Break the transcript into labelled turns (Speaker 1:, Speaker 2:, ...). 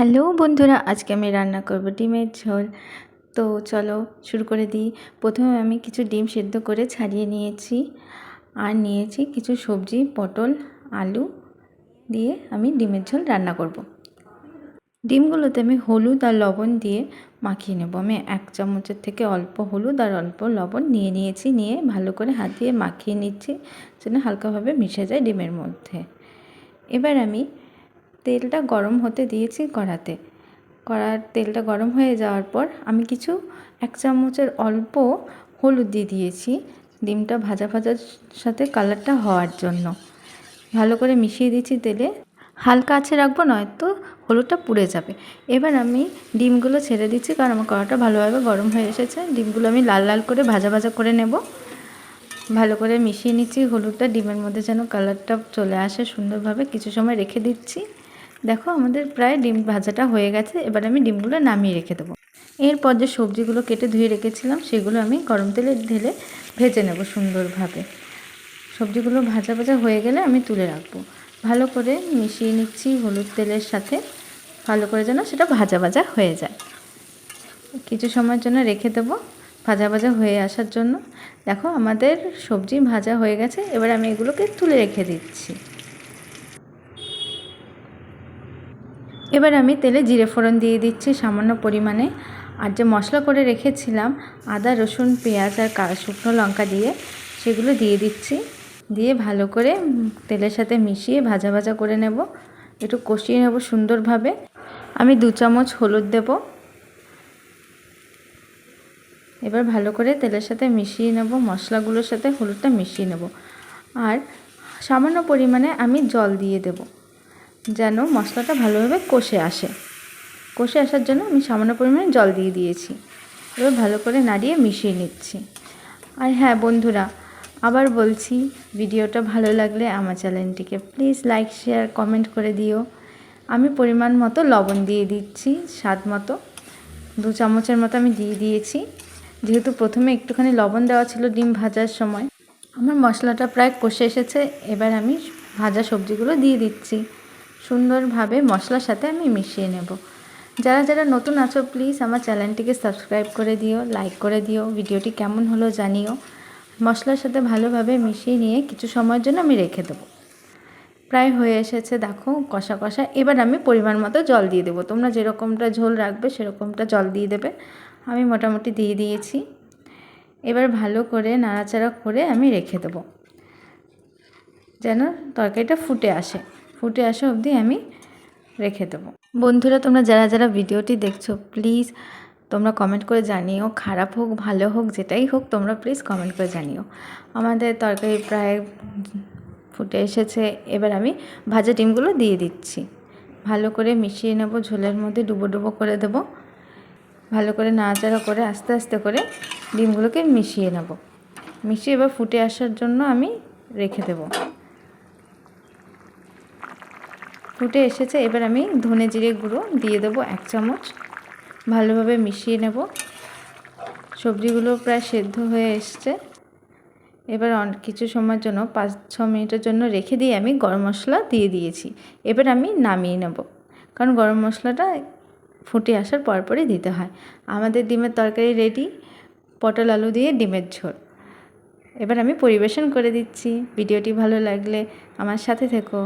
Speaker 1: Hello বন্ধুরা, আজকে আমি রান্না করব ডিমের ঝোল। তো চলো শুরু করে দিই। প্রথমে আমি কিছু ডিম সেদ্ধ করে ছাড়িয়ে নিয়েছি আর নিয়েছি কিছু সবজি, পটল, আলু দিয়ে আমি ডিমের ঝোল রান্না করব। ডিমগুলোতে আমি হলুদ আর লবণ দিয়ে মাখিয়ে নেব। আমি এক চামচের থেকে অল্প হলুদ আর অল্প লবণ নিয়ে নিয়েছি, নিয়ে ভালো করে হাত দিয়ে মাখিয়ে নিচ্ছি যেন হালকাভাবে মিশে যায় ডিমের মধ্যে। এবার আমি তেলটা গরম হতে দিয়েছি কড়াতে। কড়ার তেলটা গরম হয়ে যাওয়ার পর আমি কিছু এক চামচের অল্প হলুদ দিয়ে দিয়েছি। ডিমটা ভাজা ভাজার সাথে কালারটা হওয়ার জন্য। ভালো করে মিশিয়ে দিচ্ছি তেলে। হালকা আছে রাখব, নয়তো হলুদটা পুড়ে যাবে। এবার আমি ডিমগুলো ছেড়ে দিচ্ছি, কারণ আমার কড়াটা ভালোভাবে গরম হয়ে এসেছে। ডিমগুলো আমি লাল লাল করে ভাজা ভাজা করে নেব। ভালো করে মিশিয়ে নিচ্ছি, হলুদটা ডিমের মধ্যে যেন কালারটা চলে আসে সুন্দরভাবে। কিছু সময় রেখে দিচ্ছি। দেখো আমাদের প্রায় ডিম ভাজাটা হয়ে গেছে, এবার আমি ডিমগুলো নামিয়ে রেখে দেবো। এরপর যে সবজিগুলো কেটে ধুয়ে রেখেছিলাম, সেগুলো আমি গরম তেলে ঢেলে ভেজে নেব সুন্দরভাবে। সবজিগুলো ভাজা ভাজা হয়ে গেলে আমি তুলে রাখব। ভালো করে মিশিয়ে নিচ্ছি হলুদ তেলের সাথে, ভালো করে যেন সেটা ভাজা ভাজা হয়ে যায়। কিছু সময়ের জন্য রেখে দেবো ভাজা ভাজা হয়ে আসার জন্য। দেখো আমাদের সবজি ভাজা হয়ে গেছে, এবার আমি এগুলোকে তুলে রেখে দিচ্ছি। এবার আমি তেলে জিরে ফোড়ন দিয়ে দিচ্ছি সামান্য পরিমাণে। আর যে মশলা করে রেখেছিলাম, আদা, রসুন, পেঁয়াজ আর শুকনো লঙ্কা দিয়ে, সেগুলো দিয়ে দিচ্ছি। দিয়ে ভালো করে তেলের সাথে মিশিয়ে ভাজা ভাজা করে নেব। একটু কষিয়ে নেব সুন্দরভাবে। আমি দু চামচ হলুদ দেব। এবার ভালো করে তেলের সাথে মিশিয়ে নেব, মশলাগুলোর সাথে হলুদটা মিশিয়ে নেব। আর সামান্য পরিমাণে আমি জল দিয়ে দেবো। যেন মশলাটা ভালোভাবে কষে আসে। কষে আসার জন্য আমি সামান্য পরিমাণে জল দিয়ে দিয়েছি। এবার ভালো করে নাড়িয়ে মিশিয়ে নিচ্ছি। আর হ্যাঁ বন্ধুরা, আবার বলছি, ভিডিওটা ভালো লাগলে আমার চ্যানেলটিকে প্লিজ লাইক, শেয়ার, কমেন্ট করে দিও। আমি পরিমাণ মতো লবণ দিয়ে দিচ্ছি, স্বাদ মতো। দু চামচের মতো আমি দিয়ে দিয়েছি। যেহেতু প্রথমে একটুখানি লবণ দেওয়া ছিল ডিম ভাজার সময়। আমার মশলাটা প্রায় কষে এসেছে, এবার আমি ভাজা সবজিগুলো দিয়ে দিচ্ছি। সুন্দরভাবে মশলার সাথে আমি মিশিয়ে নেব। যারা যারা নতুন আছো প্লিজ আমার চ্যানেলটিকে সাবস্ক্রাইব করে দিও লাইক করে দিও, ভিডিওটি কেমন হলো জানিও। মশলার সাথে ভালোভাবে মিশিয়ে নিয়ে কিছু সময়ের জন্য আমি রেখে দেবো। প্রায় হয়ে এসেছে, দেখো, কষা কষা। এবার আমি পরিমাণ মতো জল দিয়ে দেবো। তোমরা যেরকমটা ঝোল রাখবে, সেরকমটা জল দিয়ে দেবে। আমি মোটামুটি দিয়ে দিয়েছি। এবার ভালো করে নাড়াচাড়া করে আমি রেখে দেবো। যেন তরকারিটা ফুটে আসে। ফুটে আসা অবধি আমি রেখে দেবো। বন্ধুরা, তোমরা যারা যারা ভিডিওটি দেখছ প্লিজ তোমরা কমেন্ট করে জানিও। খারাপ হোক, ভালো হোক, যেটাই হোক, তোমরা প্লিজ কমেন্ট করে জানিও। আমাদের তরকারি প্রায় ফুটে এসেছে। এবার আমি ভাজা ডিমগুলো দিয়ে দিচ্ছি। ভালো করে মিশিয়ে নেব, ঝোলের মধ্যে ডুবো ডুবো করে দেব। ভালো করে নাড়াচাড়া করে আস্তে আস্তে করে ডিমগুলোকে মিশিয়ে নেব। মিশিয়ে এবার ফুটে আসার জন্য আমি রেখে দেবো। ফুটে এসেছে, এবার আমি ধনে জিরে গুঁড়ো দিয়ে দেবো এক চামচ। ভালোভাবে মিশিয়ে নেব। সবজিগুলো প্রায় সেদ্ধ হয়ে এসছে। এবার কিছু সময়ের জন্য, পাঁচ, ছ মিনিটের জন্য রেখে দিয়ে আমি গরম মশলা দিয়ে দিয়েছি। এবার আমি নামিয়ে নেব, কারণ গরম মশলাটা ফুটে আসার পরপরই দিতে হয়। আমাদের ডিমের তরকারি রেডি পটল আলু দিয়ে ডিমের ঝোল। এবার আমি পরিবেশন করে দিচ্ছি। ভিডিওটি ভালো লাগলে আমার সাথে থেকো।